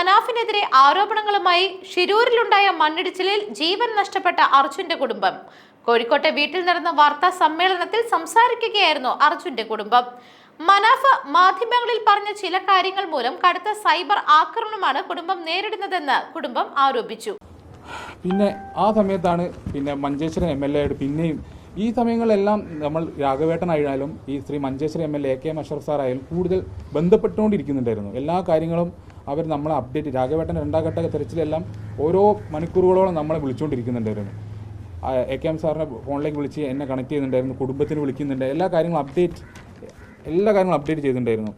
മനാഫിനെതിരെ ആരോപണങ്ങളുമായി ഷിരൂരിലുണ്ടായ മണ്ണിടിച്ചിലിൽ ജീവൻ നഷ്ടപ്പെട്ട അർജുന്റെ കുടുംബം. കോഴിക്കോട്ടെ വീട്ടിൽ നടന്ന വാർത്താ സമ്മേളനത്തിൽ സംസാരിക്കുകയായിരുന്നു അർജുന്റെ കുടുംബം. മനാഫ് മാധ്യമങ്ങളിൽ പറഞ്ഞ ചില കാര്യങ്ങൾ മൂലം കടുത്ത സൈബർ ആക്രമണമാണ് കുടുംബം നേരിടുന്നതെന്ന് കുടുംബം ആരോപിച്ചു. പിന്നെ ആ സമയത്താണ് പിന്നെ മഞ്ചേശ്വരം എം എൽ എയുടെ പിന്നെയും ഈ സമയങ്ങളെല്ലാം നമ്മൾ രാഘവേട്ടനായാലും ഈ Shri Manjeshwaram M L A K M Ashraf സാറായാലും കൂടുതൽ ബന്ധപ്പെട്ടുകൊണ്ടിരിക്കുന്നുണ്ടായിരുന്നു. എല്ലാ കാര്യങ്ങളും അവർ നമ്മളെ അപ്ഡേറ്റ് രാഘവേട്ടൻ രണ്ടാം ഘട്ട തെരച്ചിലെല്ലാം ഓരോ മണിക്കൂറുകളോളം നമ്മളെ വിളിച്ചുകൊണ്ടിരിക്കുന്നുണ്ടായിരുന്നു എ കെ എം സാറിനെ ഫോണിലേക്ക് വിളിച്ച് എന്നെ കണക്ട് ചെയ്യുന്നുണ്ടായിരുന്നു കുടുംബത്തിന് വിളിക്കുന്നുണ്ട് എല്ലാ കാര്യങ്ങളും അപ്ഡേറ്റ് എല്ലാ കാര്യങ്ങളും അപ്ഡേറ്റ് ചെയ്തിട്ടുണ്ടായിരുന്നു.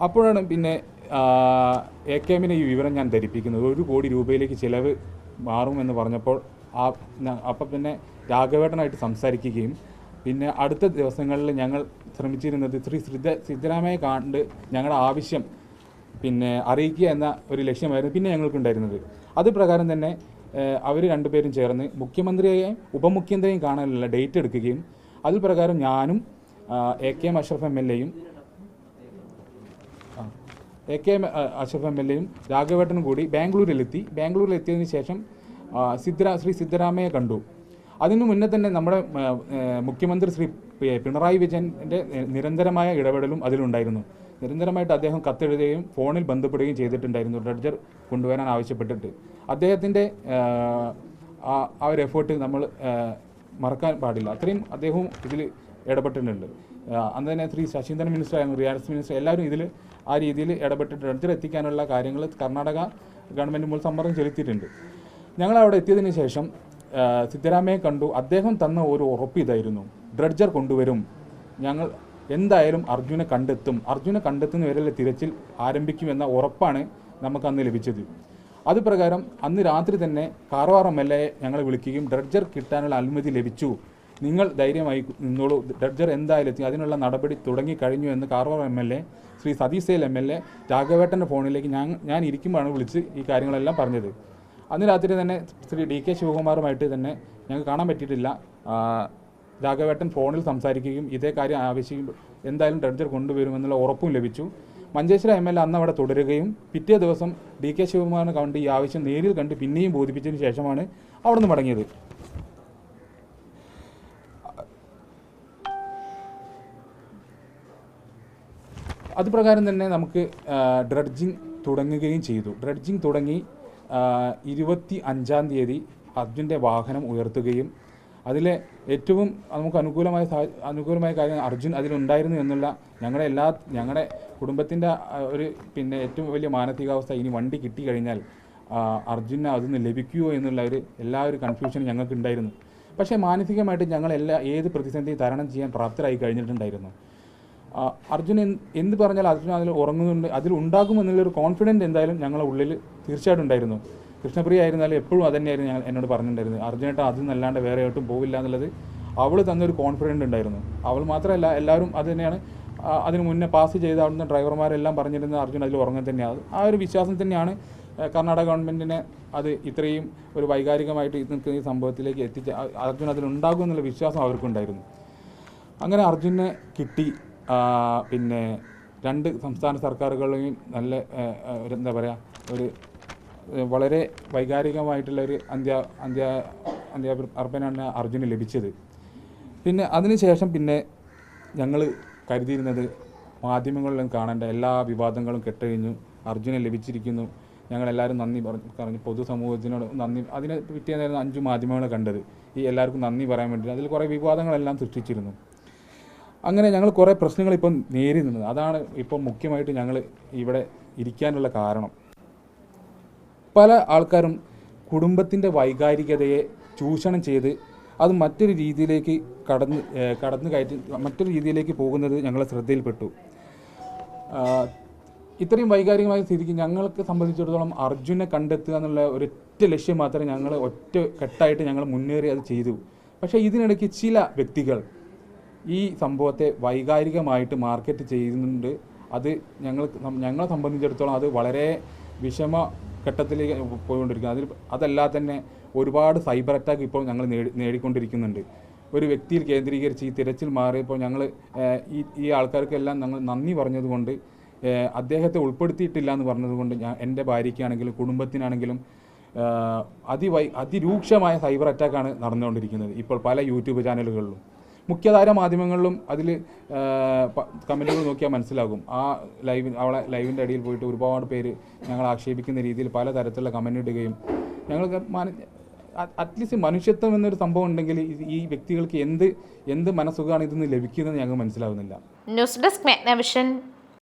അപ്പോഴാണ് പിന്നെ എ കെ എമ്മിനെ ഈ വിവരം ഞാൻ ധരിപ്പിക്കുന്നത്. ഒരു കോടി രൂപയിലേക്ക് ചിലവ് മാറുമെന്ന് പറഞ്ഞപ്പോൾ ആ അപ്പം പിന്നെ രാഘവേട്ടനായിട്ട് സംസാരിക്കുകയും പിന്നെ അടുത്ത ദിവസങ്ങളിൽ ഞങ്ങൾ ശ്രമിച്ചിരുന്നത് ശ്രീ സിദ്ധ സിദ്ധരാമയെ കണ്ട് ഞങ്ങളുടെ ആവശ്യം പിന്നെ അറിയിക്കുക എന്ന ഒരു ലക്ഷ്യമായിരുന്നു പിന്നെ ഞങ്ങൾക്കുണ്ടായിരുന്നത്. അത് പ്രകാരം തന്നെ അവർ രണ്ടുപേരും ചേർന്ന് മുഖ്യമന്ത്രിയെയും ഉപമുഖ്യമന്ത്രിയെയും കാണാനുള്ള ഡേറ്റ് എടുക്കുകയും അതിൽ പ്രകാരം ഞാനും A K M Ashraf M L എയും A K M Ashraf M L എയും രാഘവേട്ടനും കൂടി ബാംഗ്ലൂരിലെത്തി. ബാംഗ്ലൂരിൽ എത്തിയതിന് ശേഷം സിദ്ധരാ ശ്രീ സിദ്ധരാമയെ കണ്ടു. അതിനു മുന്നേ തന്നെ നമ്മുടെ മുഖ്യമന്ത്രി ശ്രീ പിണറായി വിജയന്റെ നിരന്തരമായ ഇടപെടലും അതിലുണ്ടായിരുന്നു. നിരന്തരമായിട്ട് അദ്ദേഹം കത്തെഴുതുകയും ഫോണിൽ ബന്ധപ്പെടുകയും ചെയ്തിട്ടുണ്ടായിരുന്നു. ഡ്രഡ്ജർ കൊണ്ടുവരാൻ ആവശ്യപ്പെട്ടിട്ട്. അദ്ദേഹത്തിന്റെ ആ, ഒരു എഫേർട്ട് നമ്മൾ മറക്കാൻ പാടില്ല. അത്രയും അദ്ദേഹവും ഇതിൽ ഇടപെട്ടിട്ടുണ്ട്. അന്ന് തന്നെ ശ്രീ ശശീന്ദ്രൻ മിനിസ്റ്റർ ആയിരുന്നു റിയാൻസ് മിനിസ്റ്റർ. എല്ലാവരും ഇതിൽ ആ രീതിയിൽ ഇടപെട്ടിട്ട് ഡ്രഡ്ജർ എത്തിക്കാനുള്ള കാര്യങ്ങൾ കർണാടക ഗവൺമെന്റ് മുമ്പ് സമ്മർദ്ദം ചെലുത്തിയിട്ടുണ്ട്. ഞങ്ങൾ അവിടെ എത്തിയതിന് ശേഷം സിദ്ധരാമയെ കണ്ടു. അദ്ദേഹം തന്ന ഒരു ഉറപ്പ് ഇതായിരുന്നു. ഡ്രഡ്ജർ കൊണ്ടുവരും. ഞങ്ങൾ എന്തായാലും അർജുനെ കണ്ടെത്തും. അർജുനെ കണ്ടെത്തുന്ന വരെയുള്ള തിരച്ചിൽ ആരംഭിക്കുമെന്ന ഉറപ്പാണ് നമുക്ക് അന്ന് ലഭിച്ചത്. അതുപ്രകാരം അന്ന് രാത്രി തന്നെ കാർവാർ എം എൽ എ ഞങ്ങളെ വിളിക്കുകയും ഡ്രഡ്ജർ കിട്ടാനുള്ള അനുമതി ലഭിച്ചു. നിങ്ങൾ ധൈര്യമായി നിന്നോളൂ. ഡ്രഡ്ജർ എന്തായാലും എത്തി. അതിനുള്ള നടപടി തുടങ്ങി കഴിഞ്ഞു എന്ന് Karwar M L A Shri Satish Sail M L A രാഘവേട്ടന്റെ ഫോണിലേക്ക് ഞാൻ ഞാൻ ഇരിക്കുമ്പോഴാണ് വിളിച്ച് ഈ കാര്യങ്ങളെല്ലാം പറഞ്ഞത്. അന്ന് രാത്രി തന്നെ ശ്രീ ഡി കെ ശിവകുമാറുമായിട്ട് തന്നെ ഞങ്ങൾക്ക് കാണാൻ പറ്റിയിട്ടില്ല. രാഘവേട്ടൻ ഫോണിൽ സംസാരിക്കുകയും ഇതേ കാര്യം ആവശ്യം എന്തായാലും ഡ്രഡ്ജർ കൊണ്ടുവരുമെന്നുള്ള ഉറപ്പും ലഭിച്ചു. മഞ്ചേശ്വര എം എൽ എ അന്ന് അവിടെ തുടരുകയും പിറ്റേ ദിവസം ഡി കെ ശിവകുമാറിനെ കണ്ട് ഈ ആവശ്യം നേരിൽ കണ്ട് പിന്നെയും ബോധിപ്പിച്ചതിന് ശേഷമാണ് അവിടെ നിന്ന് മടങ്ങിയത്. അതുപ്രകാരം തന്നെ നമുക്ക് ഡ്രഡ്ജിങ് തുടങ്ങുകയും ചെയ്തു. ഡ്രഡ്ജിങ് തുടങ്ങി ഇരുപത്തി അഞ്ചാം തീയതി അർജുന്റെ വാഹനം ഉയർത്തുകയും അതിലെ ഏറ്റവും നമുക്ക് അനുകൂലമായ അനുകൂലമായ കാര്യം അർജുൻ അതിലുണ്ടായിരുന്നു എന്നുള്ള ഞങ്ങളുടെ എല്ലാ ഞങ്ങളുടെ കുടുംബത്തിന്റെ ഒരു പിന്നെ ഏറ്റവും വലിയ മാനസികാവസ്ഥ ഇനി വണ്ടി കിട്ടിക്കഴിഞ്ഞാൽ അർജുന അതൊന്ന് അതിന് ലഭിക്കുമോ എന്നുള്ള ഒരു എല്ലാ ഒരു കൺഫ്യൂഷനും ഞങ്ങൾക്ക് ഉണ്ടായിരുന്നു പക്ഷേ മാനസികമായിട്ട് ഞങ്ങൾ എല്ലാ ഏത് പ്രതിസന്ധി തരണം ചെയ്യാൻ പ്രാപ്തരായി കഴിഞ്ഞിട്ടുണ്ടായിരുന്നു. അർജുൻ എന്ത് എന്ത് പറഞ്ഞാൽ അർജുൻ അതിൽ ഉറങ്ങുന്നുണ്ട് അതിൽ ഉണ്ടാകുമെന്നുള്ളൊരു കോൺഫിഡന്റ് എന്തായാലും ഞങ്ങളുടെ ഉള്ളിൽ തീർച്ചയായിട്ടും ഉണ്ടായിരുന്നു. കൃഷ്ണപ്രിയ ആയിരുന്നാലും എപ്പോഴും അതന്നെയായിരുന്നു ഞാൻ എന്നോട് പറഞ്ഞിട്ടുണ്ടായിരുന്നത്. അർജുനായിട്ട് അതിൽ നല്ലാണ്ട് വേറെ ആയിട്ടും പോവില്ല എന്നുള്ളത് അവൾ തന്നൊരു കോൺഫിഡന്റ് ഉണ്ടായിരുന്നു. അവൾ മാത്രമല്ല എല്ലാവരും അത് തന്നെയാണ്. അതിന് മുന്നേ പാസ് ചെയ്ത അവിടുന്ന് ഡ്രൈവർമാരെല്ലാം പറഞ്ഞിരുന്നത് അർജുൻ അതിൽ ഉറങ്ങാൻ തന്നെയാണ്. ആ ഒരു വിശ്വാസം തന്നെയാണ് കർണാടക ഗവൺമെന്റിനെ അത് ഇത്രയും ഒരു വൈകാരികമായിട്ട് നിൽക്കുന്ന ഈ സംഭവത്തിലേക്ക് എത്തിച്ച അർജുൻ അതിലുണ്ടാകും എന്നുള്ള വിശ്വാസം അവർക്കുണ്ടായിരുന്നു. അങ്ങനെ അർജുനെ കിട്ടി പിന്നെ രണ്ട് സംസ്ഥാന സർക്കാരുകളെയും നല്ല എന്താ പറയുക ഒരു വളരെ വൈകാരികമായിട്ടുള്ള ഒരു അന്ത്യ അന്ത്യ അന്ത്യാർപ്പനാണ് അർജുന് ലഭിച്ചത്. പിന്നെ അതിനുശേഷം പിന്നെ ഞങ്ങൾ കരുതിയിരുന്നത് മാധ്യമങ്ങളിലും കാണേണ്ട എല്ലാ വിവാദങ്ങളും കെട്ടഴിഞ്ഞു അർജുനെ ലഭിച്ചിരിക്കുന്നു ഞങ്ങളെല്ലാവരും നന്ദി പറഞ്ഞു പറഞ്ഞു പൊതുസമൂഹത്തിനോട് നന്ദി അതിനെ പിറ്റേന്നായിരുന്നു അഞ്ച് മാധ്യമങ്ങളെ കണ്ടത് ഈ എല്ലാവർക്കും നന്ദി പറയാൻ വേണ്ടി അതിൽ കുറേ വിവാദങ്ങളെല്ലാം സൃഷ്ടിച്ചിരുന്നു. അങ്ങനെ ഞങ്ങൾ കുറേ പ്രശ്നങ്ങൾ ഇപ്പം നേരിടുന്നത് അതാണ് ഇപ്പം മുഖ്യമായിട്ട് ഞങ്ങൾ ഇവിടെ ഇരിക്കാനുള്ള കാരണം. പല ആൾക്കാരും കുടുംബത്തിന്റെ വൈകാരികതയെ ചൂഷണം ചെയ്ത് അത് മറ്റൊരു രീതിയിലേക്ക് കടന്ന് കടന്നു കയറ്റി മറ്റൊരു രീതിയിലേക്ക് പോകുന്നത് ഞങ്ങളെ ശ്രദ്ധയിൽപ്പെട്ടു. ഇത്രയും വൈകാരികമായ സ്ഥിതിക്ക് ഞങ്ങൾക്ക് സംബന്ധിച്ചിടത്തോളം അർജുനെ കണ്ടെത്തുക എന്നുള്ള ഒരൊറ്റ ലക്ഷ്യം മാത്രമേ ഞങ്ങൾ ഒറ്റ കെട്ടായിട്ട് ഞങ്ങൾ മുന്നേറി അത് ചെയ്തു. പക്ഷേ ഇതിനിടയ്ക്ക് ചില വ്യക്തികൾ ഈ സംഭവത്തെ വൈകാരികമായിട്ട് മാർക്കറ്റ് ചെയ്യുന്നുണ്ട്. അത് ഞങ്ങൾ ഞങ്ങളെ സംബന്ധിച്ചിടത്തോളം അത് വളരെ വിഷമ ഘട്ടത്തിലേക്ക് പോയിക്കൊണ്ടിരിക്കുന്നത് അതിൽ അതല്ലാതെ തന്നെ ഒരുപാട് സൈബർ അറ്റാക്ക് ഇപ്പോൾ ഞങ്ങൾ നേടി നേടിക്കൊണ്ടിരിക്കുന്നുണ്ട്. ഒരു വ്യക്തിയിൽ കേന്ദ്രീകരിച്ച് ഈ തിരച്ചിൽ മാറിയപ്പോൾ ഞങ്ങൾ ഈ ഈ ആൾക്കാർക്കെല്ലാം ഞങ്ങൾ നന്ദി പറഞ്ഞതുകൊണ്ട് അദ്ദേഹത്തെ ഉൾപ്പെടുത്തിയിട്ടില്ല എന്ന് പറഞ്ഞതുകൊണ്ട് ഞാൻ എന്റെ ഭാര്യയ്ക്കാണെങ്കിലും കുടുംബത്തിനാണെങ്കിലും അതിവൈ അതിരൂക്ഷമായ സൈബർ അറ്റാക്കാണ് നടന്നുകൊണ്ടിരിക്കുന്നത് ഇപ്പോൾ പല യൂട്യൂബ് ചാനലുകളിലും. മുഖ്യധാര മാധ്യമങ്ങളിലും അതിൽ കമന്റുകൾ നോക്കിയാൽ മനസ്സിലാകും. ആ ലൈവ് അവളെ ലൈവിന്റെ അടിയിൽ പോയിട്ട് ഒരുപാട് പേര് ഞങ്ങൾ ആക്ഷേപിക്കുന്ന രീതിയിൽ പല തരത്തിലുള്ള കമന്റ് ഇടുകയും ഞങ്ങൾക്ക് അറ്റ്ലീസ്റ്റ് മനുഷ്യത്വം എന്നൊരു സംഭവം ഉണ്ടെങ്കിൽ ഈ- വ്യക്തികൾക്ക് എന്ത് എന്ത് മനസ്സുഖമാണ് ഇതിൽ നിന്ന് ലഭിക്കുന്നത് ഞങ്ങൾക്ക് മനസ്സിലാകുന്നില്ല ന്യൂസ് ഡെസ്ക്